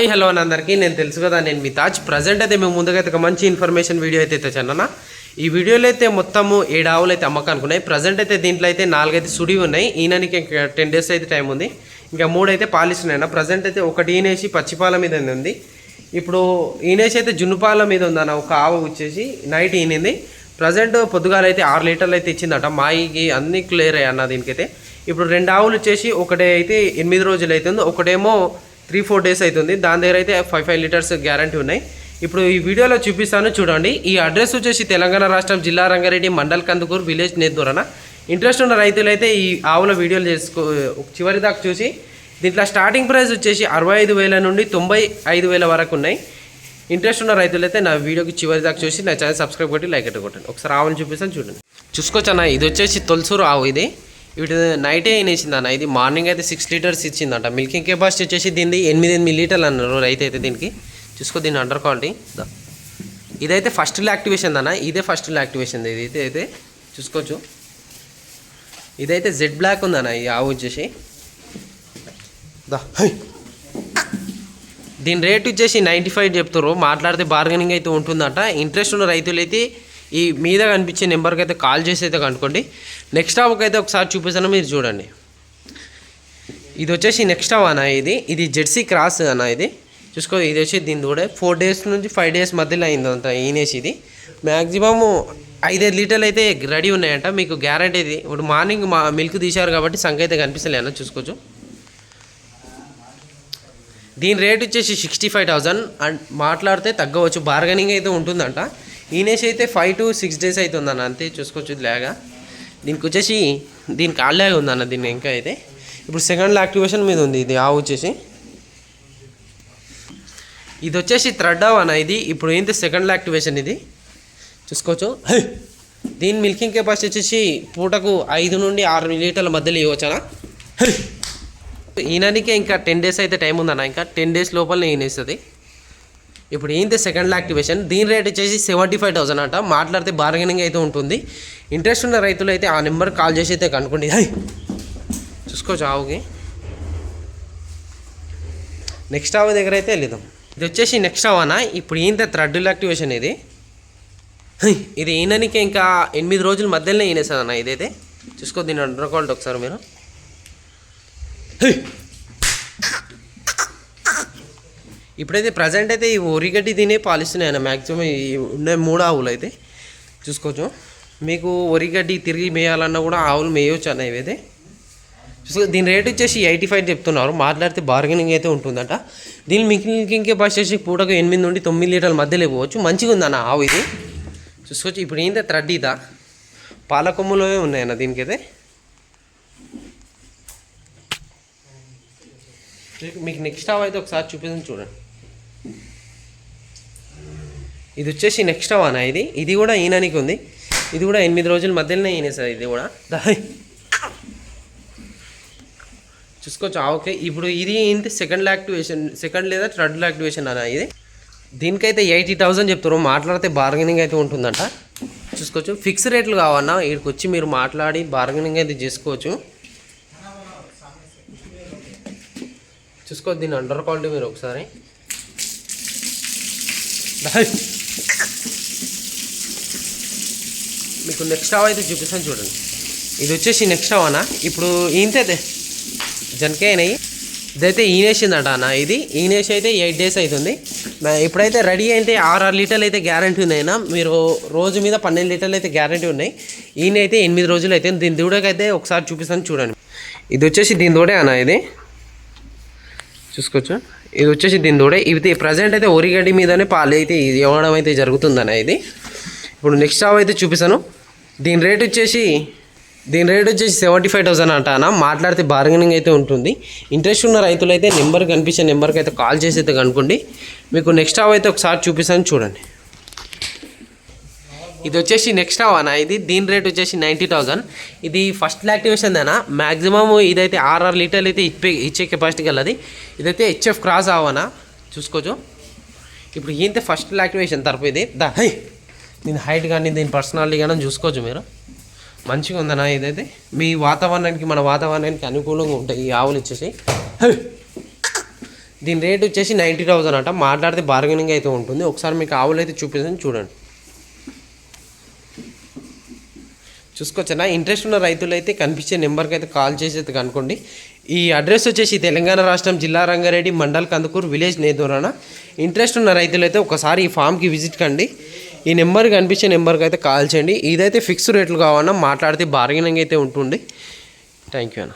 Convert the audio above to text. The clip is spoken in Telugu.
హాయ్ హలో అని అందరికీ. నేను తెలుసు కదా నేను మీ తాజ్. ప్రజెంట్ అయితే మేము ముందుగా అయితే ఒక మంచి ఇన్ఫర్మేషన్ వీడియో అయితే తెచ్చానన్న ఈ వీడియోలో అయితే మొత్తము ఏడు ఆవులు అయితే అమ్మకానుకున్నాయి ప్రజెంట్ అయితే దీంట్లో అయితే నాలుగైతే సుడి ఉన్నాయి. ఈయనకి ఇంకా టెన్ డేస్ అయితే టైం ఉంది. ఇంకా మూడు అయితే పాలిస్తున్నాయన్న ప్రజెంట్ అయితే ఒకటి ఈనేసి పచ్చిపాల మీద ఉంది. ఇప్పుడు ఈనేసి అయితే జున్నుపాల మీద ఉందన్న. ఒక ఆవు వచ్చేసి నైట్ ఈనింది. ప్రజెంట్ పొద్దుగాల అయితే ఆరు లీటర్లు అయితే ఇచ్చిందట. మాయికి అన్నీ క్లియర్ అయ్యి అన్న దీనికైతే. ఇప్పుడు రెండు ఆవులు వచ్చేసి ఒకటే అయితే ఎనిమిది రోజులు అవుతుంది ఒకటేమో త్రీ ఫోర్ డేస్ అవుతుంది. దాని దగ్గర అయితే ఫైవ్ ఫైవ్ లీటర్స్ గ్యారంటీ ఉన్నాయి. ఇప్పుడు ఈ వీడియోలో చూపిస్తాను చూడండి. ఈ అడ్రస్ వచ్చేసి తెలంగాణ రాష్ట్రం జిల్లా రంగారెడ్డి మండల్ కందుకూరు విలేజ్ నేద్దూరన ఇంట్రెస్ట్ ఉన్న రైతులు అయితే ఈ ఆవుల వీడియోలు చేసుకో చివరి దాకా చూసి దీంట్లో స్టార్టింగ్ ప్రైస్ వచ్చేసి అరవై ఐదు వేల నుండి తొంభై ఐదు వేల వరకు ఉన్నాయి. ఇంట్రెస్ట్ ఉన్న రైతులైతే నా వీడియోకి చివరి దాకా చూసి నా ఛానల్ సబ్స్క్రైబ్ కొట్టి లైక్ అయితే కొట్టండి. ఒకసారి ఆవులు చూపిస్తాను చూడండి. చూసుకోవచ్చు అన్న ఇది వచ్చేసి తొలసూరు ఆవు ఇది. వీటి నైటే వేసింది అన్న ఇది మార్నింగ్ అయితే సిక్స్ లీటర్స్ ఇచ్చిందంట. మిల్కింగ్ కెపాసిటీ వచ్చేసి దీనిది ఎనిమిది ఎనిమిది లీటర్లు అన్నారు రైతు అయితే దీనికి. చూసుకో దీని అండర్ క్వాలిటీ ఇదైతే ఫస్ట్ యాక్టివేషన్ అన్న. ఇదే ఫస్ట్ యాక్టివేషన్ ఇది అయితే అయితే చూసుకోవచ్చు. ఇదైతే జెడ్ బ్లాక్ ఉందన్న. ఈ ఆవు వచ్చేసి. దా. దీని రేట్ వచ్చేసి నైంటీ ఫైవ్ చెప్తారు మాట్లాడితే బార్గెనింగ్ అయితే ఉంటుందట. ఇంట్రెస్ట్ ఉన్న రైతులు అయితే ఈ మీద కనిపించే నెంబర్కి అయితే కాల్ చేసి అయితే కనుక్కోండి. నెక్స్ట్ హాఫ్కి అయితే ఒకసారి చూపిస్తాను మీరు చూడండి. ఇది వచ్చేసి నెక్స్ట్ హావ్ అన్న ఇది. ఇది జెర్సీ క్రాస్ అన్న ఇది. చూసుకో ఇది వచ్చి దీని కూడా ఫోర్ డేస్ నుంచి ఫైవ్ డేస్ మధ్యలో అయింది అంత ఈనేసి ఇది. మ్యాక్సిమమ్ ఐదైదు లీటర్లు అయితే రెడీ ఉన్నాయంట. మీకు గ్యారంటీ ఇది. ఇప్పుడు మార్నింగ్ మా మిల్క్ తీశారు కాబట్టి సంఖ్య అయితే కనిపిస్తలే అన్న చూసుకోవచ్చు. దీని రేట్ వచ్చేసి సిక్స్టీ ఫైవ్ థౌజండ్ అండ్ మాట్లాడితే తగ్గవచ్చు. బార్గెనింగ్ అయితే ఉంటుందంట. ఈనేసి అయితే ఫైవ్ టు సిక్స్ డేస్ అవుతుందన్న అంతే చూసుకోవచ్చు లేగా. దీనికి వచ్చేసి దీనికి ఆళ్ళగా ఉందన్న దీన్ని ఇంకా అయితే. ఇప్పుడు సెకండ్ యాక్టివేషన్ మీద ఉంది ఇది ఆ వచ్చేసి. ఇది వచ్చేసి థర్డ్ అన్న ఇది. ఇప్పుడు ఏంటి సెకండ్ యాక్టివేషన్ ఇది? చూసుకోవచ్చు! దీని మిల్కింగ్ కెపాసిటీ వచ్చేసి పూటకు ఐదు నుండి ఆరు లీటర్ల మధ్యలో ఇవ్వచ్చనా ఈయనకే ఇంకా టెన్ డేస్ అయితే టైం ఉందన్న ఇంకా టెన్ డేస్ లోపల ఈయన ఇస్తుంది ఇప్పుడు ఏంటి సెకండ్ యాక్టివేషన్ దీని రేట్ వచ్చేసి సెవెంటీ ఫైవ్ థౌసండ్ అంట. మాట్లాడితే బార్గెనింగ్ అయితే ఉంటుంది. ఇంట్రెస్ట్ ఉన్న రైతులు అయితే ఆ నెంబర్ కాల్ చేసి అయితే కనుక్కోండి. అది చూసుకోవచ్చు ఆవుకి నెక్స్ట్ ఆవు దగ్గర అయితే వెళ్దాం ఇది వచ్చేసి నెక్స్ట్ ఆవు ఇప్పుడు ఏంటి థ్రెడ్ యాక్టివేషన్ ఇది? ఇది ఈయననికి ఇంకా ఎనిమిది రోజుల మధ్యలోనే ఈనేస్తుంది అన్న ఇదైతే. చూసుకో దీని అండర్ ఒకసారి మీరు హై! ఇప్పుడైతే ప్రజెంట్ అయితే ఈ ఒరిగడ్డి తినే పాలిస్తున్నాయి అన్న. మ్యాక్సిమం ఈ ఉన్న మూడు ఆవులు అయితే. చూసుకోవచ్చు. మీకు ఒరిగడ్డి తిరిగి మేయాలన్నా కూడా ఆవులు మేయవచ్చు అన్న ఇవైతే. చూసుకో దీని రేట్ వచ్చేసి ఎయిటీ ఫైవ్ చెప్తున్నారు. మాట్లాడితే బార్గెనింగ్ అయితే ఉంటుందంట. దీని మిల్కింగ్ కెపాసిటీ వచ్చేసి పూటకు ఎనిమిది నుండి తొమ్మిది లీటర్ల మధ్యలో పోవచ్చు. మంచిగా ఉందన్న ఆవు ఇది. చూసుకోవచ్చు. ఇప్పుడు ఏంటంటే థ్రెడ్ ఇదా? పాల కొమ్ములో ఉన్నాయన్న దీనికైతే. మీకు నెక్స్ట్ ఆవు అయితే ఒకసారి చూపించండి చూడండి. ఇది వచ్చేసి నెక్స్ట్ ఆవ్ ఇది? ఇది కూడా ఈయననికి ఉంది. ఇది కూడా ఎనిమిది రోజుల మధ్యలోనే ఈయన సార్ ఇది కూడా. దాని చూసుకోవచ్చు. ఓకే. ఇప్పుడు ఇది ఏంటి? సెకండ్ యాక్టివేషన్ సెకండ్ లేదా థర్డ్ యాక్టివేషన్ అన్న ఇది? దీనికైతే ఎయిటీ థౌసండ్ చెప్తారు మాట్లాడితే బార్గెనింగ్ అయితే ఉంటుందంట. చూసుకోవచ్చు. ఫిక్స్ రేట్లు కావన్నా ఇక్కడికి వచ్చి మీరు మాట్లాడి బార్గెనింగ్ అయితే చేసుకోవచ్చు. చూసుకోవచ్చు దీని అండర్ క్వాలిటీ మీరు ఒకసారి. ఇప్పుడు మీకు నెక్స్ట్ అవ అయితే చూపిస్తాను చూడండి. ఇది వచ్చేసి నెక్స్ట్ అవనా ఇప్పుడు ఈంతే జనకేనాయి ఇదైతే ఈనేసిందట అన్న ఇది. ఈనేసి అయితే ఎయిట్ డేస్ అవుతుంది నా- ఇప్పుడైతే రెడీ అయితే ఆరు ఆరు లీటర్లు అయితే గ్యారంటీ ఉన్నాయినా మీరు రోజు మీద పన్నెండు లీటర్లు అయితే గ్యారంటీ ఉన్నాయి. ఈయన అయితే ఎనిమిది రోజులు అయితే దీని దూడకైతే ఒకసారి చూపిస్తాను చూడండి. ఇది వచ్చేసి దీని దూడే అన్న ఇది. చూసుకోవచ్చు. ఇది వచ్చేసి దీని తోడే ఇది ప్రజెంట్ అయితే ఒరిగడ్డి మీదనే పాలు అయితే ఇది ఇవ్వడం అయితే జరుగుతుందన్న ఇది. ఇప్పుడు నెక్స్ట్ హావ్ అయితే చూపిస్తాను. దీని రేట్ వచ్చేసి దీని రేట్ వచ్చేసి సెవెంటీ ఫైవ్ థౌసండ్ అంట అన్న. మాట్లాడితే బార్గెనింగ్ అయితే ఉంటుంది. ఇంట్రెస్ట్ ఉన్న రైతులు అయితే నెంబర్ కనిపించే నెంబర్కి అయితే కాల్ చేసి అయితే కనుక్కోండి. మీకు నెక్స్ట్ హావ్ అయితే ఒకసారి చూపిస్తాను చూడండి. ఇది వచ్చేసి నెక్స్ట్ అన్న. ఇది దీని రేట్ వచ్చేసి నైంటీ థౌసండ్ ఇది ఫస్ట్ యాక్టివేషన్ అన్న. మ్యాక్సిమం ఇదైతే ఆర్ఆర్ లీటర్లు అయితే ఇచ్చే ఇచ్చే కెపాసిటీ గలది ఇదైతే హెచ్ఎఫ్ క్రాస్ అవనా చూసుకోవచ్చు ఇప్పుడు ఏంటి ఫస్ట్ యాక్టివేషన్ తరపు ఇది? దా హై! దీని హైట్ కానీ దీని పర్సనాలిటీ కానీ చూసుకోవచ్చు మీరు. మంచిగా ఉందన్నా ఇదైతే. మీ వాతావరణానికి మన వాతావరణానికి అనుకూలంగా ఉంటాయి ఈ ఆవులు ఇచ్చేసి. దీని రేట్ వచ్చేసి నైంటీ థౌసండ్ అంట. మాట్లాడితే బార్గెనింగ్ అయితే ఉంటుంది. ఒకసారి మీకు ఆవులు అయితే చూపిస్తాను చూడండి. చూసుకోవచ్చనా? ఇంట్రెస్ట్ ఉన్న రైతులు అయితే కనిపించే నెంబర్కి అయితే కాల్ చేసి అయితే ఈ అడ్రస్ వచ్చేసి తెలంగాణ రాష్ట్రం జిల్లా రంగారెడ్డి మండల్ కందుకూరు విలేజ్ నేదూరాన. ఇంట్రెస్ట్ ఉన్న రైతులైతే ఒకసారి ఈ ఫామ్కి విజిట్ కండి. ఈ నెంబర్ కనిపించే నెంబర్కి అయితే కాల్ చేయండి. ఇదైతే ఫిక్స్ రేట్లు కావాలన్నా మాట్లాడితే బార్గెనింగ్ అయితే ఉంటుంది థ్యాంక్ యూ అన్న.